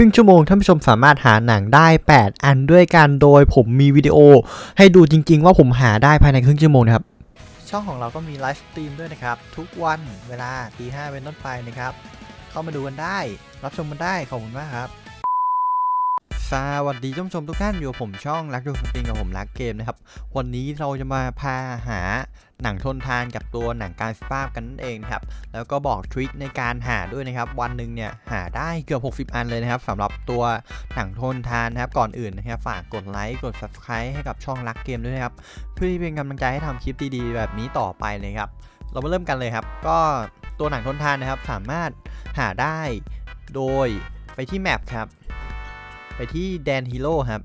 รึ่งชั่วโมงท่านผู้ชมสามารถหาหนังได้ 8 อันด้วยกันโดยผมมีวิดีโอ ให้ดูจริง ๆ ว่าผมหาได้ภายในครึ่งชั่วโมงนะครับช่องของเราก็มีไลฟ์สตรีมด้วยนะครับ ทุกวันเวลาตีห้าเป็นต้นไปนะครับ เข้ามาดูกันได้ รับชมกันได้ ขอบคุณมากครับ สวัสดีท่านผู้ชมทุกท่านอยู่กับผมช่องรักดูสตรีมกับผมรักเกมนะครับ วันนี้เราจะมาพาหาหนังทนทานกับตัวหนังการสปาบกันนั่นเองนะครับ แล้วก็บอกทริคในการหาด้วยนะครับ วันหนึ่งเนี่ยหาได้เกือบ 60 อันเลยนะครับสำหรับตัวหนังทนทานนะครับ ก่อนอื่นนะครับฝากกดไลค์กด subscribe ให้กับช่องรักเกมด้วยนะครับ เพื่อที่เป็นกำลังใจให้ทำคลิปดีๆ แบบนี้ต่อไปเลยครับ เรามาเริ่มกันเลยครับ ก็ตัวหนังทนทานนะครับสามารถหาได้โดยไปที่แมปครับ ไปที่แดนฮีโร่ครับ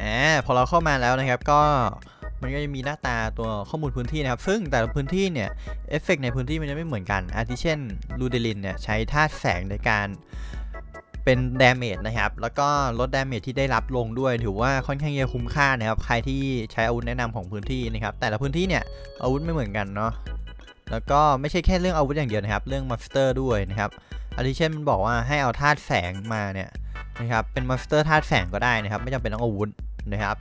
อ่าพอเราเข้ามาแล้วนะครับก็มันก็จะมีหน้าตาตัวข้อมูลพื้นที่นะครับ ซึ่งแต่ละพื้นที่เนี่ยเอฟเฟกในพื้นที่มันจะไม่เหมือนกัน อาทิเช่นลูเดลินเนี่ยใช้ธาตุแสงในการเป็นดาเมจนะครับ แล้วก็ลดดาเมจที่ได้รับลงด้วย ถือว่าค่อนข้างจะคุ้มค่านะครับ ใครที่ใช้อาวุธแนะนำของพื้นที่นะครับ แต่ละพื้นที่เนี่ยอาวุธไม่เหมือนกันเนาะ แล้วก็ไม่ใช่แค่เรื่องอาวุธอย่างเดียวนะครับ เรื่องมอนสเตอร์ด้วยนะครับอาทิเช่นมันบอกว่าให้เอาธาตุแสงมาเนี่ย นะครับ เป็นมอนสเตอร์ธาตุแสงก็ได้นะครับ ไม่จำเป็นต้องอาวุธนะครับ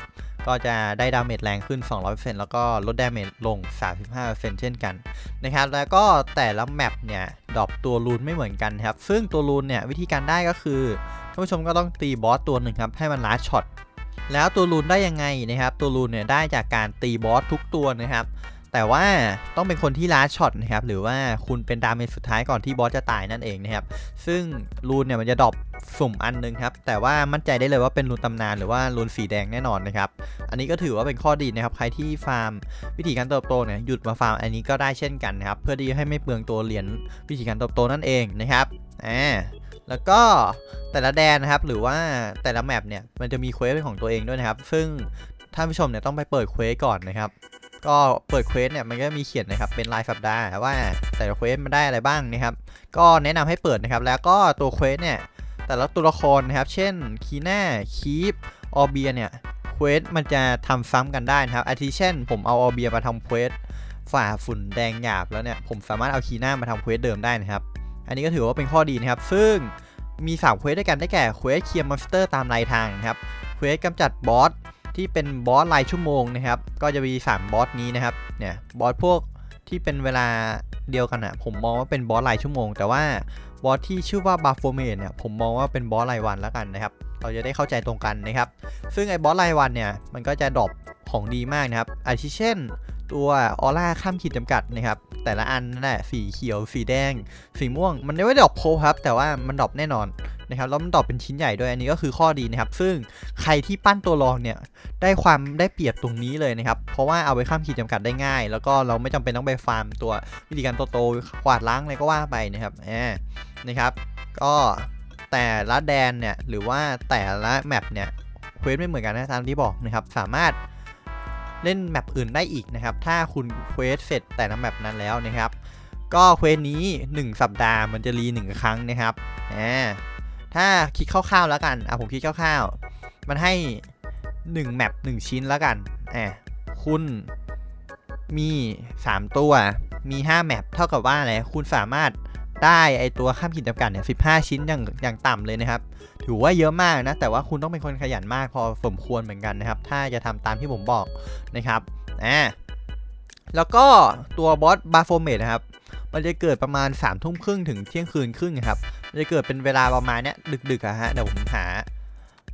ก็จะได้ดาเมจแรงขึ้น 200%แล้วก็ลดดาเมจลง 35%เช่นกันนะครับ แล้วก็แต่ละแมปเนี่ยดรอปตัวรูนไม่เหมือนกันครับ ซึ่งตัวรูนเนี่ยวิธีการได้ก็คือท่านผู้ชมก็ต้องตีบอสตัวหนึ่งครับให้มันลัดช็อตแล้วตัวรูนได้ยังไงนะครับ ตัวรูนเนี่ยได้จากการตีบอสทุกตัวนะครับ แต่ว่าต้องเป็นคนที่ลัดช็อตนะครับ หรือว่าคุณเป็นดาเมจสุดท้ายก่อนที่บอสจะตายนั่นเองนะครับ ซึ่งรูนเนี่ยมันจะดรอปสุ่มอันหนึงครับ แต่ว่ามั่นใจได้เลยว่าเป็นรูนตำนานหรือว่ารูนสีแดงแน่นอนนะครับ อันนี้ก็ถือว่าเป็นข้อดีนะครับ ใครที่ฟาร์มวิธีการเติบโตเนี่ยหยุดมาฟาร์มอันนี้ก็ได้เช่นกันนะครับ เพื่อที่ให้ไม่เปลืองตัวเหรียญวิธีการเติบโตนั่นเองนะครับอ่าแล้วก็แต่ละแดนนะครับหรือว่าแต่ละแมปเนี่ยมันจะมีเควสเป็นของตัวเองด้วยนะครับ ซึ่งท่านผู้ชมเนี่ยต้องไปเปิดเควสก่อนนะครับ ก็เปิดเควสเนี่ยมันก็มีเขียนนะครับเป็นรายสัปดาห์ว่าแต่ละเควสมันได้อะไรบ้างนะครับก็แนะนำให้เปิดนะครับแล้วก็ตัวเควสเนี่ยแต่ละตัวละครนะครับ เช่นคีน่าคีปออเบียเนี่ยเควสมันจะทำซ้ำกันได้นะครับอาทิเช่น ผมเอาออเบียมาทำเควสฝ่าฝุ่นแดงหยาบแล้วเนี่ยผมสามารถเอาคีน่ามาทำเควสเดิมได้นะครับ อันนี้ก็ถือว่าเป็นข้อดีนะครับ ซึ่งมี3เควสด้วยกันได้แก่เควสเคลียร์มอนสเตอร์ตามรายทางนะครับเควสกำจัดบอส ที่เป็นบอสรายชั่วโมงนะครับ ก็จะมี 3 บอสนี้นะครับ เนี่ยบอสพวกที่เป็นเวลาเดียวกันอะผมมองว่าเป็นบอสรายชั่วโมง แต่ว่าบอสที่ชื่อว่าบาโฟเมนเนี่ยผมมองว่าเป็นบอสรายวันแล้วกันนะครับ เราจะได้เข้าใจตรงกันนะครับ ซึ่งไอ้บอสรายวันเนี่ยมันก็จะดรอปของดีมากนะครับ อาทิเช่น ตัวออร่าข้ามขีดจำกัดนะครับ แต่ละอันนั่นแหละสีเขียว สีแดง สีม่วง มันไม่ได้ดรอปโพลครับ แต่ว่ามันดรอปแน่นอน นะครับแล้วมันดรอปเป็นชิ้นใหญ่ด้วยอันนี้ก็คือข้อดีนะครับ ซึ่งใครที่ปั้นตัวรองเนี่ยได้ความได้เปรียบตรงนี้เลยนะครับ เพราะว่าเอาไปข้ามขีดจำกัดได้ง่าย แล้วก็เราไม่จำเป็นต้องไปฟาร์มตัววิธีการโตๆกวาดล้างอะไรก็ว่าไปนะครับแหมนะครับ ก็แต่ละแดนเนี่ยหรือว่าแต่ละแมปเนี่ยเควสไม่เหมือนกันนะตามที่บอกนะครับ สามารถเล่นแมปอื่นได้อีกนะครับ ถ้าคุณเควสเสร็จแต่ละแมปนั้นแล้วนะครับ ก็เควสนี้ 1 สัปดาห์มันจะรีหนึ่งครั้งนะครับอ่า ถ้าคิดคร่าวๆแล้วกันอะผมคิดคร่าวๆ มันให้1แมป1ชิ้นแล้วกันอะคุณมี 3 ตัว มี 5 แมป เท่ากับว่าอะไร คุณสามารถได้ไอตัวข้ามขีดจำกัดเนี่ย15ชิ้นอย่างอย่างต่ำเลยนะครับ ถือว่าเยอะมากนะ แต่ว่าคุณต้องเป็นคนขยันมากพอสมควรเหมือนกันนะครับ ถ้าจะทำตามที่ผมบอกนะครับ อ่า แล้วก็ตัวบอสบาโฟเมตนะครับ มันจะเกิดประมาณ3ามทุ่มครึ่งถึงเที่ยงคืนครึ่งครับ มันจะเกิดเป็นเวลาประมาณเนี้ยดึกๆอะฮะเดี๋ยวผมหา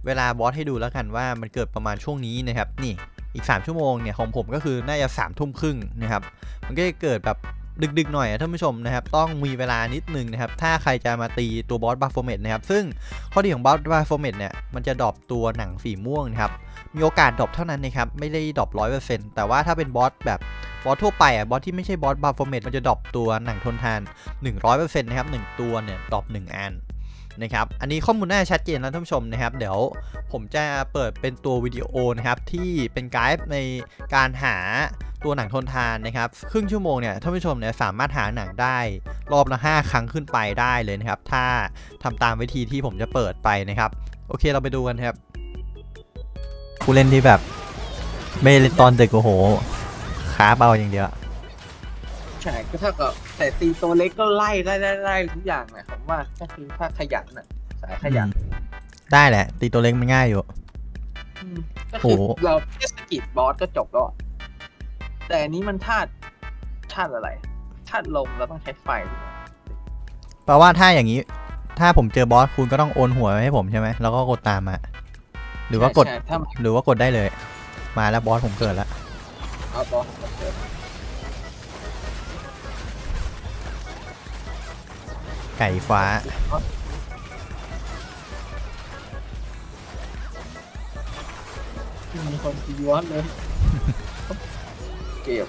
เวลาบอสให้ดูแล้วกันว่ามันเกิดประมาณช่วงนี้นะครับ นี่อีก 3 ชั่วโมงเนี่ยของผมก็คือน่าจะ3ามทุ่มครึ่งนะครับ มันก็จะเกิดแบบดึกๆหน่อยอะท่านผู้ชมนะครับ ต้องมีเวลานิดนึงนะครับ ถ้าใครจะมาตีตัวบอสบาโฟเมตนะครับ ซึ่งข้อดีของบอสบาโฟเมตเนี่ยมันจะดรอปตัวหนังสีม่วงนะครับ มีโอกาสดรอปเท่านั้นนะครับ ไม่ได้ดรอปร้อยเปอร์เซ็นต์แต่ว่าถ้าเป็นบอสแบบบอสทั่วไปอะบอสที่ไม่ใช่บอสบาโฟเมตมันจะดรอปตัวหนังทนทาน 100%นะครับ1ตัวเนี่ยดรอป1อันนะครับอันนี้ข้อมูลน่าชัดเจนแล้วท่านผู้ชมนะครับเดี๋ยวผมจะเปิดเป็นตัววิดีโอนะครับที่เป็นไกด์ในการหาตัวหนังทนทานนะครับครึ่งชั่วโมงเนี่ยท่านผู้ชมเนี่ยสามารถหาหนังได้ รอบละ 5 ครั้งขึ้นไปได้เลยนะครับถ้าทำตามวิธีที่ผมจะเปิดไปนะครับโอเคเราไปดูกันครับ ผู้เล่นที่แบบ ไม่เล่นตอนดึกโอ้โหขาเบาอย่างเดียว ใช่ก็เท่ากับแต่ตีตัวเล็กก็ไล่ไล่ไล่ไล่ทุกอย่างแหละผมว่าก็คือถ้าขยันน่ะสายขยันได้แหละ ตีตัวเล็กมันง่ายอยู่ อืมก็คือโห เราแค่สกิดบอสก็จบแล้วอะแต่อันนี้มันธาตุธาตุอะไรธาตุลมเราต้องใช้ไฟ แปลว่าถ้าอย่างนี้ ถ้าผมเจอบอสคุณก็ต้องโอนหัวให้ผมใช่ไหมแล้วก็กดตามมา หรือว่ากดใช่ใช่ถ้ามันหรือว่ากดได้เลย มาแล้วบอสผมเกิดแล้ว เอาบอสมาเจอไก่ฟ้า มีคนตีย้อนเลยเก็บ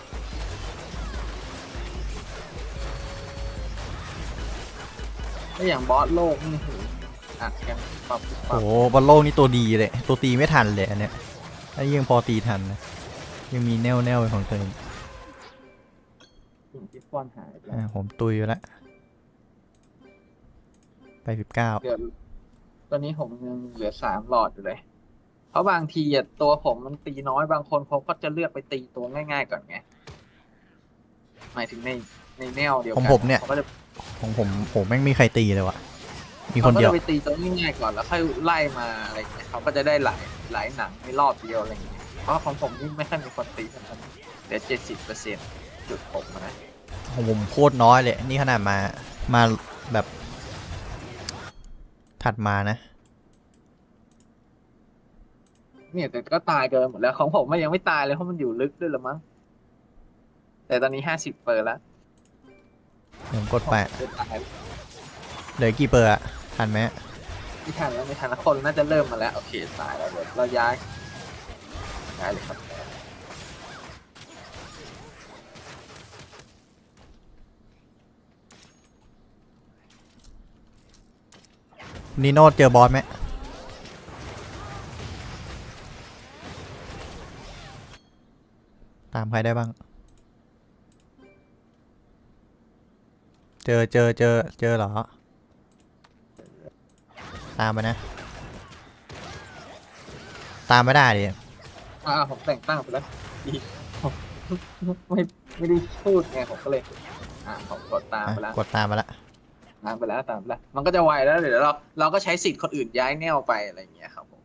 ถ้าอย่างบอสโลกนี่ถือ อัดกันปรับปรับโอ้โหบอลโลกนี่ตัวดีเลย ตัวตีไม่ทันเลยอันเนี้ยถ้ายังพอตีทันนะยังมีแนวแนวๆของตัวเองสิ่งที่ฟ้อนหายไปอ่าผมตุยไปแล้วไปสิบเก้าเดี๋ยวตอนนี้ผมยังเหลือสามหลอดอยู่เลย เพราะบางทีอะตัวผมมันตีน้อยบางคนเขาก็จะเลือกไปตีตัวง่ายๆก่อนไงหมายถึงในในแนวเดียวกัของผมเนี่ย ขาก็จะของผมผมแม่งมีใครตีเลยวะ มีคนเดียวขาก็จะไปตีตัวง่ายๆก่อนแล้วค่อยไล่มาอะไรอย่างเงี้ยเขาก็จะได้หลายหลายหนังในรอบเดียวอะไรอย่างเงี้ยเพราะของผมนี่ไม่ค่อยมีคนตีเท่านั้นเหลือเจ็ดสิบเปอร์เซ็นต์จุดผมนะของผมโคตรน้อยเลย นี่ขนาดมามาแบบถัดมานะ เนี่ยแต่ก็ตายเกินหมดแล้วของผมมันยังไม่ตายเลยเพราะมันอยู่ลึกด้วยละมั้งแต่ตอนนี้ห้าสิบเปอร์แล้วผมกดไปจะตายเหลือกี่เปอร์อะ ทันไหมไม่ทันแล้วไม่ทันแล้วคนน่าจะเริ่มมาแล้ว โอเคตายแล้วเดี๋ยวเราย้ายย้ายเลยครับนีโน่เจอบอสไหมตามใครได้บ้าง เจอเจอเจอเจอเหรอ ตามไปนะ ตามไม่ได้ดิอ่าผมแต่งตั้งไปแล้วดีผมไม่ไม่ได้พูดไงผมก็เลย อ่าผมกดตามอะไปแล้วกดตามมาละตามไปแล้วตามไปแล้ว มันก็จะไวแล้วเดี๋ยวเราเราก็ใช้สิทธิ์คนอื่นย้ายแนวไปอะไรอย่างเงี้ยครับผม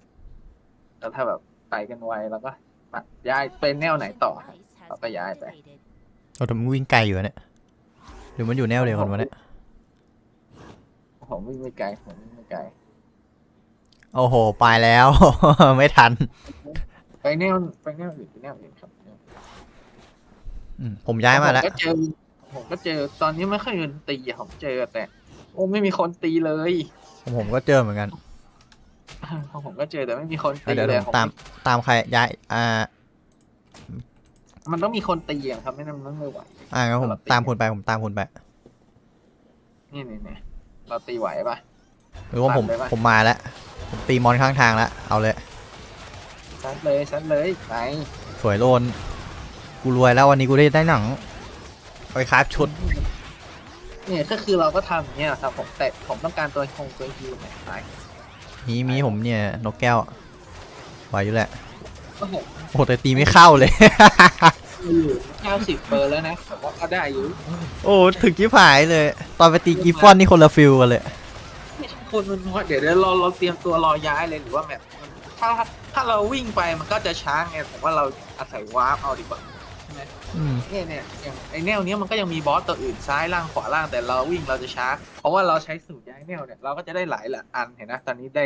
แล้วถ้าแบบไปกันไวเราก็ปัดย้ายเป็นแนวไหนต่อเราก็ย้ายไปเราทำไมวิ่งไกลอยู่วะเนี่ยหรือมันอยู่แนวเดียวกันวะเนี่ยผมวิ่งไม่ไกลผมวิ่งไม่ไกล โอ้โห ไปแล้ว ไม่ทัน ไปแนวไปแนวอื่นไปแนวอื่นครับอืมผมย้ายมาแล้วผก็เจอผมก็เจอตอนนี้ไม่ค่อยมีคนตีอะผมเจอแต่ โอ้ไม่มีคนตีเลยผมผมก็เจอเหมือนกัน ของผมก็เจอแต่ไม่มีคนตีเดี๋ยวเลเดี๋ยยวผมผมตามตามใครย้ายอ่ามันต้องมีคนตีอะครับไม่นั้นมันไม่ไหว อ่างั้นผมเราตีตามคุณไปผมตามคุณไป นี่นี่นี่เราตีไหวปะ หรือว่าผมตามเลยปะผมมาแล้ว ผมตีมอนข้างทางแล้ว เอาเลยซัดเลยซัดเลยไปสวยโลน กูรวยแล้ววันนี้กูได้ได้หนังไปคราฟชุด เนี่ยก็คือเราก็ทำอย่างเงี้ยครับผมแต่ผมต้องการตัวคงตัวฮิวเนี่ยไปมีมีผมเนี่ยนกแก้วไหวอยู่แหละ ก็ผมโอ้โหแต่ตีไม่เข้าเลย อยู่เก้าสิบเปอร์แล้วนะผมว่าก็ได้อยู่ โอ้ ถึงกี่ผายเลย ตอนไปตีกิฟฟอนนี่คนละฟิลกันเลยไม่ใช่ คนมันน้อยเดี๋ยวเราเราเตรียมตัวรอย้ายเลยหรือว่าแบบมันถ้าถ้าเราวิ่งไปมันก็จะช้าไงผมว่าเราอาศัยวาร์ปเอาดีกว่าอืมเนี่ยเนี่ยอย่างไอแนวเนี้ยมันก็ยังมีบอสตัวอื่นซ้ายล่างขวาล่างแต่เราวิ่งเราจะช้า เพราะว่าเราใช้สูตรย้ายแนวเนี่ยเราก็จะได้หลายหละอันเห็นนะตอนนี้ได้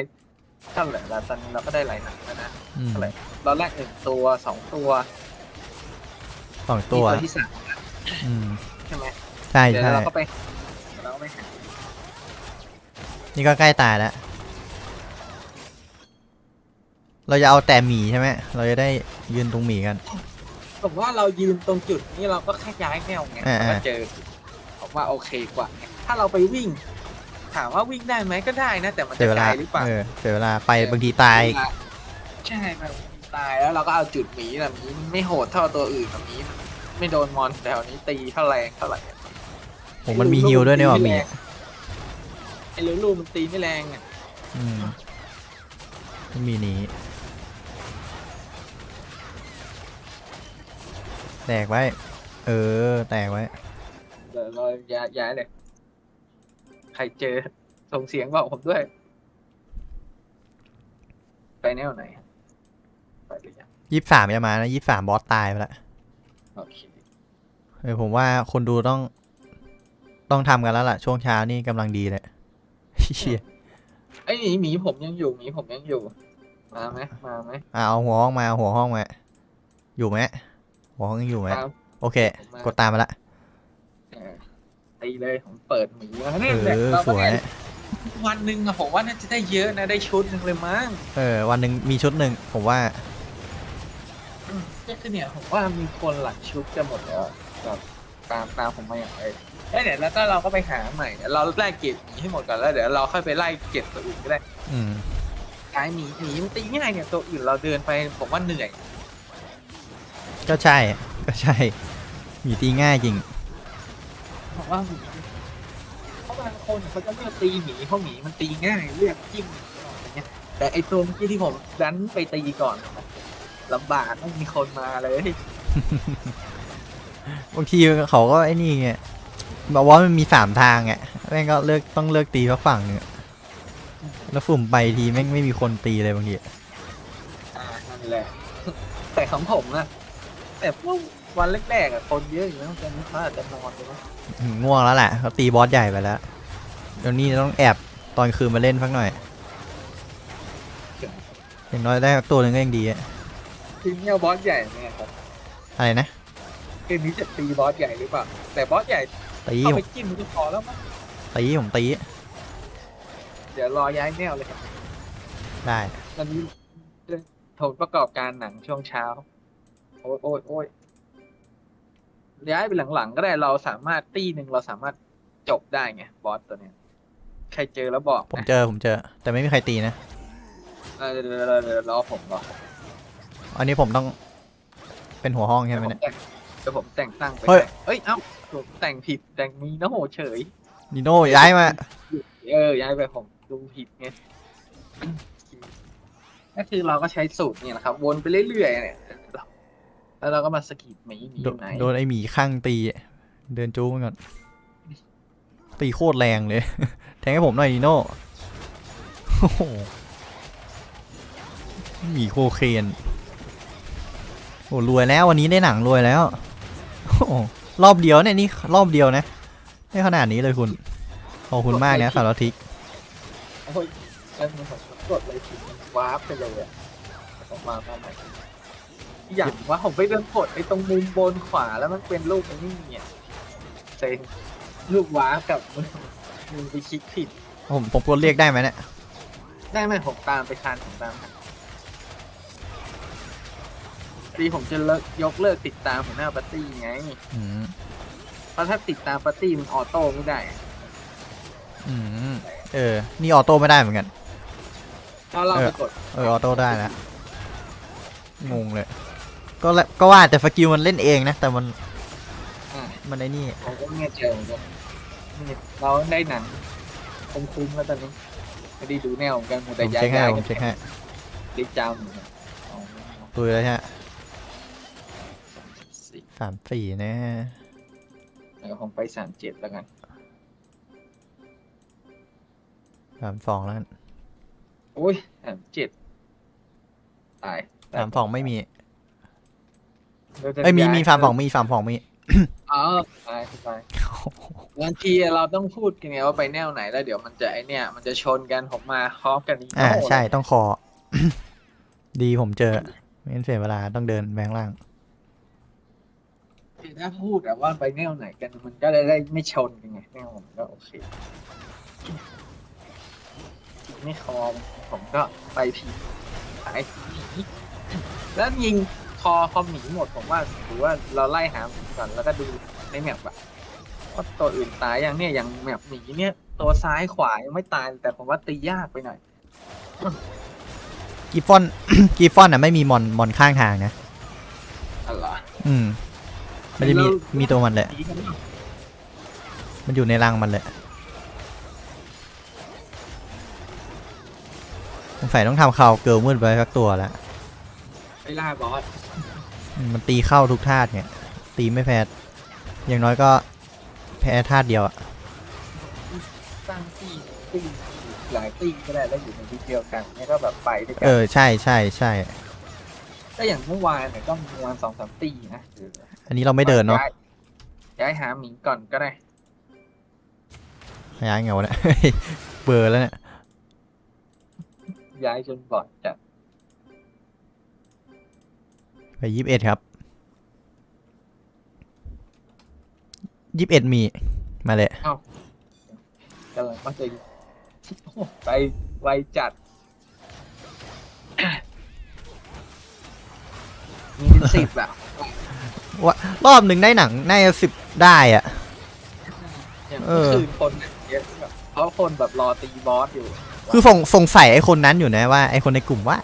เท่าไหร่ละตอนนี้เราก็ได้หลายหนังแล้วนะอืมเท่าไหร่เราแรกหนึ่งตัวสองตัวสองตัวมีที่สามอืมใช่ไหมใช่เดี๋ยวใช่เราก็ไป นี่ก็ใกล้ตายแล้ว เราจะเอาแต่หมีใช่ไหม เราจะได้ยืนตรงหมีกัน ผมว่าเรายืนตรงจุดนี้เราก็แค่ย้ายแนวไงอ่าแล้วก็เจอผมว่าโอเคกว่าไงถ้าเราไปวิ่ง ถามว่าวิ่งได้ไหมก็ได้นะ แต่มันเสีจะยเวไกลาลหรือเปล่าเออเสียเวลาไปบางทีตาย ใช่มันตายแล้วเราก็เอาจุดหมีแบบนี้มันไม่โหดเท่าตัวอื่นแบบนี้มันไม่โดนมอนแถวนี้ตีเท่าแรงเท่าไหร่ผมมันมีฮิลด้วยเนี่ยว่ะหมี ไอ้ลูลูมันตีไม่แรงอะอืมไม่มีหนี้แตกไว้ เออ แตกไว้ เดี๋ยวเราย้ายย้ายเลยใครเจอส่งเสียงบอกผมด้วย ไปแนวไหนไปหรือยังยี่สามจะมานะยี่สามบอสตายไปแล้วโอเคเออผมว่าคนดูต้อง ต้องทำกันแล้วล่ะ ช่วงเช้านี่กำลังดีเลย เชี่ยไอ้หมีหมีผมยังอยู่หมีผมยังอยู่ มาไหมมาไหมอะเอาหัวห้องมาเอาหัวห้องมาอยู่ไหมหัวห้องยังอยู่ไหมตามโอเคกดตามมาละเออตีเลยผมเปิดหมีแล้วเอเนี่ยเนี่ยอเราสก็วย ได้วันหนึ่งอะผมว่าน่าจะได้เยอะนะได้ชุดหนึ่งเลยมั้งเออ วันหนึ่งมีชุดหนึ่งผมว่าอืมก็คือเนี่ยผมว่ามีคนหลักชุดจะหมดแล้วแบบ ตามตามผมมาอย่างไรเอ้ยเดี๋ยวแล้วก็เราก็ไปหาใหม่เดี๋ยวเราไล่เก็บหมีให้หมดก่อนแล้วเดี๋ยวเราค่อยไปไล่เก็บตัวอื่นก็ได้อืมกายหมีหมีมันตีง่ายเนี่ยตัวอื่นเราเดินไปผมว่าเหนื่อย ก็ใช่ก็ใช่มีตีง่ายจริงผมว่าหมีเพราะบางคนเขาจะเลือกตีหมีเพราะหมีมันตีง่ายเลือกจิ้มอะไรเงี้ย แต่ไอตัวเมื่อกี้ที่ผมดันไปตีก่อนลำบากไม่มีคนมาเลย บางทีเขาก็ไอ้นี่ไงบอกว่ามันมีสามทางไงแม่งก็เลือกต้องเลือกตีสักฝั่งหนึงอะแล้วฝุ่มไปทีแม่งไม่มีคนตีเลยบางทีอ่านั่นแหละแต่ของผมนะแต่พวกวันแรกๆอะคนเยอะอยู่นะตอนนี้เขาอาจจะนอนไปนะอืมง่วงแล้วแหละเขาตีบอสใหญ่ไปแล้วเดี๋ยวนี้ต้องแอบตอนคืนมาเล่นสักหน่อยอย่างน้อยได้สักตัวหนึ่งก็ยังดีอะทีมเนี่ยบอสใหญ่เนี่ยครับอะไรนะเก มนี้จะตีบอสใหญ่หรือเปล่าแต่บอสใหญ่ตีเข้าผไปมจิ้มมันก็พอแล้วมั้งตีผมตีเดี๋ยวรอย้ายแนวเลยครับได้ ตอนนี้ผลประกอบการหนังช่วงเช้า โอ้ยโอ้ยโอ้ยย้ายไปหลังๆ ก็ได้เราสามารถตีหนึ่งเราสามารถจบได้ไงบอสตัวเนี้ยใครเจอแล้วบอกผมนะเจอผมเจอ แต่ไม่มีใครตีนะ เออเดี๋ยวเดี๋ยวเดี๋ยวเดี๋ยวรอผมรอผมอันนี้ผมต้องเป็นหัวห้องใช่ไหมผมเนี่ยแต่ง เดี๋ยวผมแต่งตั้งไปเฮ้ยให้เอ้ย เอ้าผมแต่งผิดแต่งมีนะโหเฉยดิโน่ย้ายมา เออ ย้ายไปผมดูผิดไงก็คือเราก็ใช้สูตรเนี่ยนะครับ วนไปเรื่อยๆเนี่ยแล้วเราก็มาสกีดหมีหมีอโดนยู่ไหนโดนไอหมีข้างตี เดินจู้มันก่อน ตีโคตรแรงเลย แทงให้ผมหน่อยดิโน่โอ้โหหมีโคเคนโอ้รวยแล้ววันนี้ได้หนังรวยแล้วโอ้โห รอบเดียวเนี่ยนี่รอบเดียวนะได้ขนาดนี้เลยคุณ ขอบคุณมากนะสารทิกโอ้ยแล้วมันผมกดเลยผิดมันวาร์ปไปเลยอะผมมามาใหม่อย่างว่าผมไปเดินกดไอ้ตรงมุมบนขวาแล้วมันเป็นรูปไอ้นี่เนี่ยเซ็งรูปวาร์ปกับมันมันไปคลิกผิดผมผมกดเรียกได้ไหมเนี่ยได้ไหมผมตามไปทันผมตามทัน ดีผมจะเลิกยกเลิกติดตามหัวหน้าปาร์ตี้ไง อืมเพราะถ้าติดตามปาร์ตี้มันออโต้ไม่ได้ อืมเออ นี่ออโต้ไม่ได้เหมือนกัน ถ้าเราไปกดเออออโต้ได้แล้วงงเลย ก็ละก็ว่าแต่สกิลมันเล่นเองนะ แต่มันอ่ามันไอ้นี่ ผมก็ไม่เจอเหมือนกันนี่เราได้หนังคุ้มๆแล้วตอนนี้ไม่ได้ดูแนวเหมือนกันหมดผแต่มย้าเช็ยคให้ย้ายผกัมนเช็คให้ ได้จำเหมือนกันอ๋อ ตุยแล้วฮะ สี่สามสี่นะเดี๋ยวผมไปสามเจ็ดแล้วกันสามสองแล้วกันโอ้ยสามเจ็ดตายสามสองไม่มีเราจะเอ้ยมีย้มีสามสองมีสามสองมีอ๋อตายตายบางทีเราต้องพูดกันไงว่าไปแนวไหนแล้วเดี๋ยวมันจะไอเนี่ย มันจะชนกันผมมาพร้อมกันนี้อ่าโโหใช่ต้องคอ ดีผมเจอไม่งั้นเสียเวลาต้องเดินแบงค์ล่าง ถ้าพูดแบบว่าไปแนวไหนกันมันก็ได้ได้ไม่ชนกันไงแนวผมก็โอเคไม่คอมผมก็ไปผีสายผีแล้วยิงคอคอหมีหมดผมว่าถือว่าเราไล่หาหมีก่อนแล้วก็ดูในแมปอะว่าตัวอื่นตายอย่างเนี่ยอย่างแมปหมีเนี่ย ตัวซ้ายขวายังไม่ตายแต่ผมว่าตียากไปหน่อยกีฟอน กีฟอนอะไม่มีมอนมอนข้างทางนะอะไรออืม มันจะมีแล้วมีตัวมันแหละตีกันเนอะมันอยู่ในรังมันแหละสงสัยต้องทำข่าวเกิลมืดไปสักตัวแล้วไปล่าบอสอืมมันตีเข้าทุกธาตุเนี่ย ตีไม่แพ้ อย่างน้อยก็แพ้ธาตุเดียวอะสร้างที่ตีหลายตีก็ได้แล้วอยู่ในที่เดียวกันเนี่ยก็แบบไปด้วยกัเออ ใช่ใช่ใช่ ก็อย่างเมื่อวานเนี่ยก็มีประมาณสองสามตีนะเอออันนี้เราไม่เดินเนาะย้ยย้ายหาหมีก่อนก็ได้ ย้ายไงวะเนี่ย เบอร์แล้วเนี่ยย้ายจนบอดจะไปยี่สิบเอ็ดครับยี่สิบเอ็ดมี มาเลยกำลังก็จะโอ้ไปไวจัด มีเป็นสิบอะรอบหนึ่งได้หนังน่าจะสิบได้อะอย่างเอเมื่ออคืนคนเยอะแบบเพราะคนแบบรอตีบอสอยู่ คือสงสงสัยไอ้คนนั้นอยู่นะว่าไอ้คนในกลุ่มว่า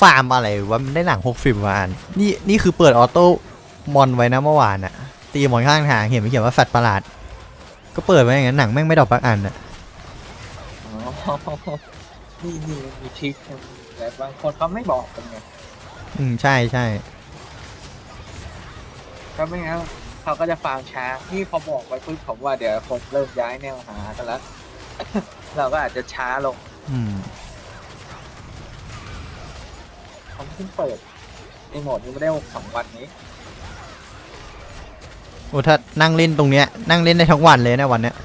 ฟาร์มอะไรว่ามันได้หนังหกสิบวานนี่นี่คือเปิดออโต้มอนไว้นะเมื่อวานอะตีมอนข้างทางเห็นไม่เขียนว่าสัตว์ประหลาด ก็เปิดไว้อย่างนั้นหนังแม่งไม่ดอกปักอันอะอ๋อนี่นี่มันมีทริคนะแต่บางคนเขาไม่บอกกันไง อืมใช่ใช่ถ้าไม่งั้นเขาก็จะฟาร์มช้านี่พอบอกไปปุ๊บผมว่าเดี๋ยวคนเริ่มย้ายแนวหากันแล้วเราก็อาจจะช้าลงอืมผมเพิ่งเปิดในโหมดนี้ไม่ได้สองวันนี้โอ้ถ้านั่งเล่นตรงเนี้ยนั่งเล่นได้ทั้งวันเลยนะวันเนี้ย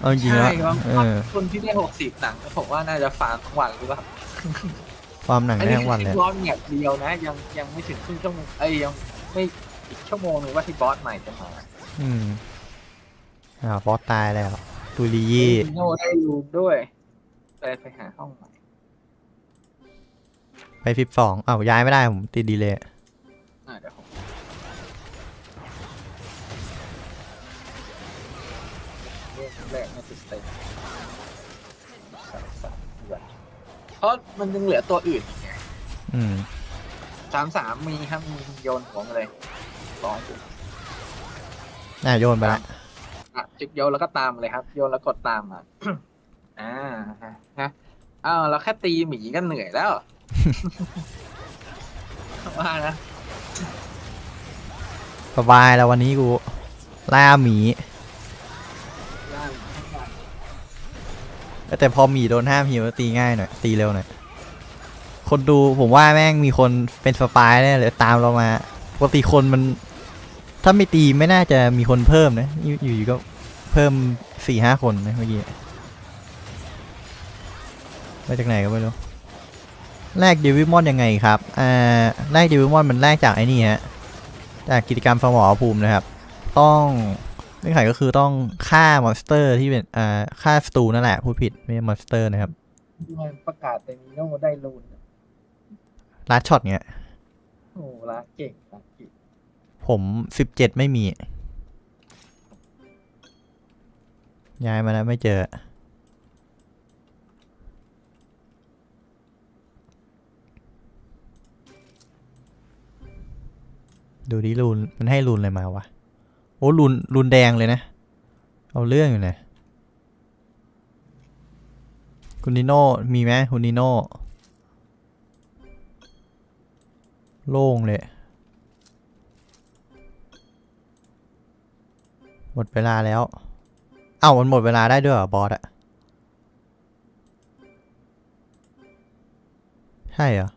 เอาจริงๆแล้วใช่บางเอคนอคนที่ได้หกสิบหนังผมว่าน่าจะฟาร์มทั้งวันหรือเปล่า ความหนังอันได้นี้ทั้งคือวันเลยที่บอสเนี่ยเดียวนะ ยังยังไม่ถึงครึ่งชั่วโมงเอ้ยยังไม่อีกชั่วโมงหนึ่งว่าที่บอสใหม่จะมาอืมอ่าบอสตายแล้วตุลียี่มีโน่ได้รูมด้วยไปไปหาห้องใหม่ไปฟิบสองอ้าวย้ายไม่ได้ผมติดดีเลย เพราะมันยังเหลือตัวอื่นอีกไงอืม สามสามมีครับมีโยนผมเลยร้อยจุดน่าโยนไปละอะจุดโยนแล้วก็ตามเลยครับ โยนแล้วกดตามอะอ่าฮะฮะอ้าวเราแค่ตีหมีก็เหนื่อยแล้ว ว่านะสบายแล้ววันนี้กูล่าหมี ล่าหมีทั้งวัน แต่พอหมีโดนห้ามฮิวตีง่ายหน่อยตีเร็วหน่อยคนดูผมว่าแม่งมีคนเป็นสปายแน่เลยตามเรามาปกติคนมัน ถ้าไม่ตีไม่น่าจะมีคนเพิ่มนะอยู่ๆก็เพิ่มสี่ห้าคนนะเมื่อกี้มาจากไหนก็ไม่รู้แลกเดวิมอนยังไงครับอ่าแลกเดวิมอนมันแลกจากไอ้นี่ฮะจากกิจกรรมสมรภูมินะครับ ต้อง เงื่อนไขก็คือต้องฆ่ามอนสเตอร์ที่เป็นอ่าฆ่าสตูนั่นแหละพูดผิดไม่ใช่มอนสเตอร์นะครับมันประกาศแต่มีโน่ได้รูนลัดช็อตเงี้ยโอ้ละเก่งละเก่งผมสิบเจ็ดไม่มี ย้ายมาแล้วไม่เจอ ดูดิรูน มันให้รูนอะไรมาวะ โอ้รูนรูนแดงเลยนะ เอาเรื่องอยู่นะคุณนิโน่มีไหมคุณนิโน่โล่งเลยหมดเวลาแล้วเอ้ามันหมดเวลาได้ด้วยเหรอบอสอะใช่เหรอ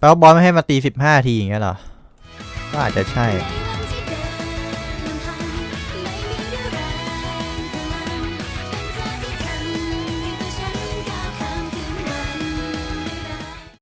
แปลว่าบอสไม่ให้มาตีสิบห้าทีอย่างเงี้ยเหรอ ก็อาจจะใช่